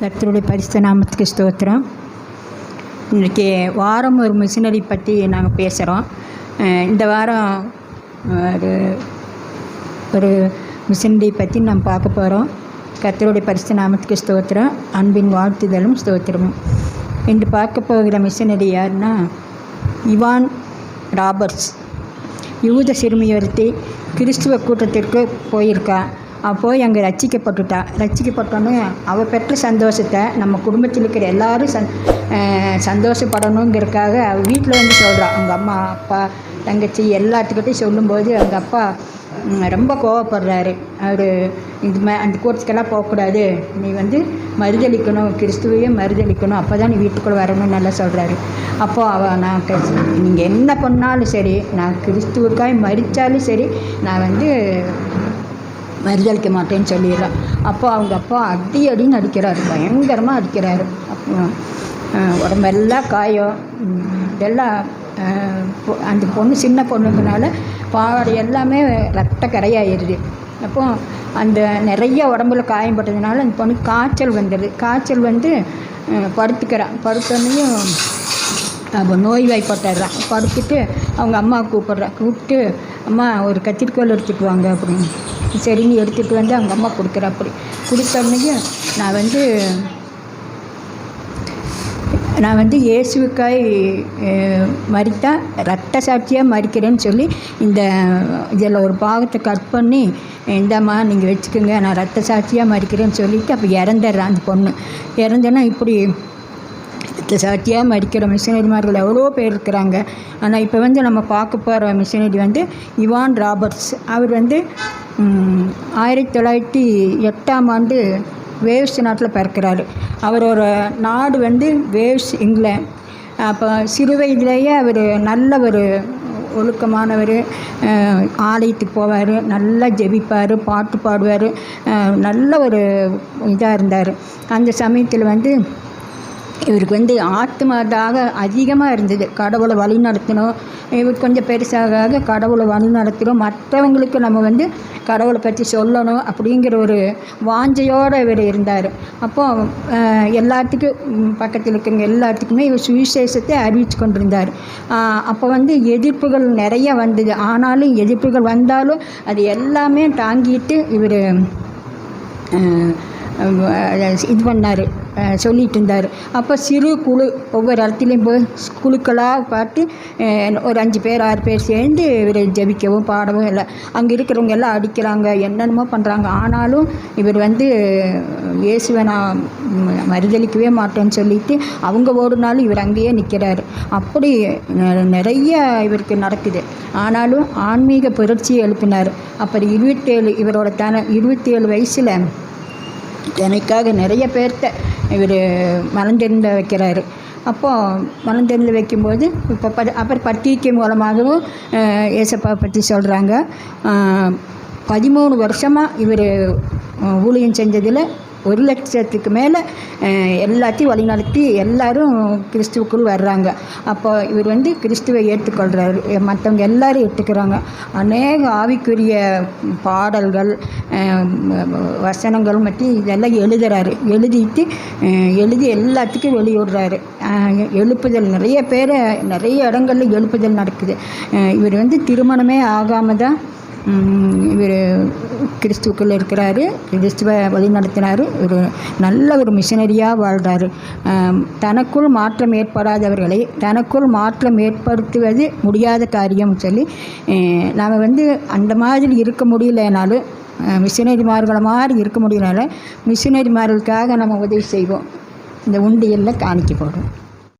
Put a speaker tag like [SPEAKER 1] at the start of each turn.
[SPEAKER 1] கர்த்தருடைய பரிசு நாமத்துக்கு ஸ்தோத்திரம். இன்றைக்கி வாரம் ஒரு மிஷினரி பற்றி நாங்கள் பேசுகிறோம் இந்த வாரம் ஒரு ஒரு மிஷினரி பற்றி நாம் பார்க்க போகிறோம் கர்த்தருடைய பரிசு நாமத்துக்கு ஸ்தோத்திரம். அன்பின் வாழ்த்துதலும் ஸ்தோத்திரமும். இன்று பார்க்க போகிற மிஷினரி யாருன்னா இவான் ராபர்ட்ஸ். யூத சிறுமியர்த்தி கிறிஸ்துவ கூட்டத்திற்கு போயிருக்கா. அப்போது போய் அங்கே ரட்சிக்கப்பட்டுட்டா ரட்சிக்கப்பட்டோன்னே அவள் பெற்ற சந்தோஷத்தை நம்ம குடும்பத்தில் இருக்கிற எல்லாரும் சந் சந்தோஷப்படணுங்கிறதுக்காக அவள் வீட்டில் வந்து சொல்கிறாள் அவங்க அம்மா அப்பா தங்கச்சி எல்லாத்துக்கிட்டையும் சொல்லும்போது அவங்க அப்பா ரொம்ப கோவப்படுறாரு. அவர் இது மா அந்த கூட்டத்துக்கெல்லாம் போகக்கூடாது. நீ வந்து மறுதளிக்கணும். கிறிஸ்துவையும் மறுதளிக்கணும். அப்போ தான் நீ வீட்டுக்குள்ளே வரணும்னு நல்லா சொல்கிறாரு அப்போது அவள் நான் நீங்கள் என்ன பண்ணாலும் சரி நான் கிறிஸ்துவுக்காய் மறித்தாலும் சரி நான் வந்து மறுதளிக்க மாட்டேன்னு சொல்லிடுறான். அப்போ அவங்க அப்பா அடி அடின்னு அடிக்கிறாரு. பயங்கரமாக அடிக்கிறாரு. அப்போ உடம்பெல்லாம் காயம். எல்லாம் பொ- அந்த பொண்ணு சின்ன பொண்ணுங்கனால பாவாடை எல்லாமே ரத்த கரையாயிடுது. அப்போ அந்த நிறைய உடம்புல காயப்பட்டதுனால அந்த பொண்ணு காய்ச்சல் வந்துடுது. காய்ச்சல் வந்து அஹ், படுத்துக்கிறான் படுத்தோன்னையும் அவள் நோய்வாய்ப்பட்டுறான். படுத்துட்டு அவங்க அம்மா கூப்பிட்றான் கூப்பிட்டு அம்மா ஒரு கத்திரிக்கோல் எடுத்துட்டு வாங்க அப்படின்னு. சரின்னு எடுத்துகிட்டு வந்து அவங்க அம்மா கொடுக்குறா அப்படி கொடுத்தோடனையும் நான் வந்து நான் வந்து இயேசுக்காய் மறித்தா ரத்த சாட்சியாக மறிக்கிறேன்னு சொல்லி இந்த இதில் ஒரு பாகத்தை கட் பண்ணி இந்தாம்மா நீங்கள் வச்சுக்கோங்க நான் ரத்த சாட்சியாக மறிக்கிறேன்னு சொல்லிட்டு அப்போ இறந்துடுறான் அந்த பொண்ணு. இறந்தேன்னா இப்படி ரத்த சாட்சியாக மறிக்கிற மிஷினரிமார்கள் எவ்வளோ பேர் இருக்கிறாங்க. ஆனால் இப்போ வந்து நம்ம பார்க்க போகிற மிஷினரி வந்து இவான் ராபர்ட்ஸ். அவர் வந்து ஆயிரத்தி தொள்ளாயிரத்தி எட்டாம் ஆண்டு வேவ்ஸ் நாட்டில் பிறக்கிறாரு. அவரோட நாடு வந்து வேவ்ஸ் இங்கிலாந்து. அப்போ சிறு வயதிலேயே அவர் நல்ல ஒரு ஒழுக்கமானவர் ஆலயத்துக்கு போவார் நல்லா ஜெபிப்பார் பாட்டு பாடுவார் நல்ல ஒரு இதாக இருந்தார். அந்த சமயத்தில் வந்து இவருக்கு வந்து ஆத்மதாக அதிகமாக இருந்தது. கடவுளை வழி நடத்தணும் இவர் கொஞ்சம் பெருசாக ஆக கடவுளை வழி நடத்தணும் மற்றவங்களுக்கு நம்ம வந்து கடவுளை பற்றி சொல்லணும் அப்படிங்கிற ஒரு வாஞ்சையோடு இவர் இருந்தார். அப்போ எல்லாத்துக்கும் பக்கத்தில் இருக்கிறவங்க எல்லாத்துக்குமே இவர் சுவிசேஷத்தை அறிவித்து கொண்டிருந்தார். அப்போ வந்து எதிர்ப்புகள் நிறைய வந்தது. ஆனாலும் எதிர்ப்புகள் வந்தாலும் அது எல்லாமே தாங்கிட்டு இவர் இது பண்ணார். சொல்லிட்டு இருந்தார் அப்போ சிறு குழு ஒவ்வொரு இடத்துலையும் போய் குழுக்களாக பார்த்து ஒரு அஞ்சு பேர் ஆறு பேர் சேர்ந்து இவர் ஜெபிக்கவும் பாடவும் இல்லை. அங்கே இருக்கிறவங்க எல்லாம் அடிக்கிறாங்க என்னென்னமோ பண்ணுறாங்க ஆனாலும் இவர் வந்து இயேசுவை நான் மறுதளிக்கவே மாட்டேன்னு சொல்லிட்டு அவங்க ஓடுனாலும் இவர் அங்கேயே நிற்கிறாரு. அப்படி நிறைய இவருக்கு நடக்குது. ஆனாலும் ஆன்மீக புரட்சியை எழுப்பினார். அப்புறம் இருபத்தேழு இவரோட தன இருபத்தேழு வயசில் எனக்காக நிறைய பேர்த்த இவர் மலர்ந்தெழுந்த வைக்கிறாரு. அப்போது மலர்ந்தெழுந்து வைக்கும்போது இப்போ ப அப்புறம் பத்திரிக்கை மூலமாகவும் ஏசப்பா பற்றி சொல்கிறாங்க பதிமூணு வருஷமாக இவர் ஊழியம் செஞ்சதில் ஒரு லட்சத்துக்கு மேலே எல்லாத்தையும் வழிநடத்தி எல்லாரும் கிறிஸ்துவுக்குள் வர்றாங்க. அப்போ இவர் வந்து கிறிஸ்துவை ஏற்றுக்கொள்கிறாரு மற்றவங்க எல்லாரும் ஏற்றுக்கிறாங்க. அநேக ஆவிக்குரிய பாடல்கள் வசனங்கள் மற்றும் இதெல்லாம் எழுதுறாரு. எழுதிட்டு எழுதி எல்லாத்துக்கும் வெளியிடுறாரு. எழுப்புதல் நிறைய பேர் நிறைய இடங்கள்ல எழுப்புதல் நடக்குது. இவர் வந்து திருமணமே ஆகாமல் தான் இவர் கிறிஸ்துவுக்குள்ளே இருக்கிறாரு கிறிஸ்துவ வழி நடத்தினார் ஒரு நல்ல ஒரு மிஷினரியாக வாழ்கிறாரு தனக்குள் மாற்றம் ஏற்படாதவர்களை தனக்குள் மாற்றம் ஏற்படுத்துவது முடியாத காரியம் சொல்லி நாம் வந்து அந்த மாதிரி இருக்க முடியலனாலும் மிஷினரிமார்களை மாதிரி இருக்க முடியலனால மிஷினரிமார்களுக்காக நம்ம உதவி செய்வோம். இந்த உண்டியலில் காணிக்க போடுறோம்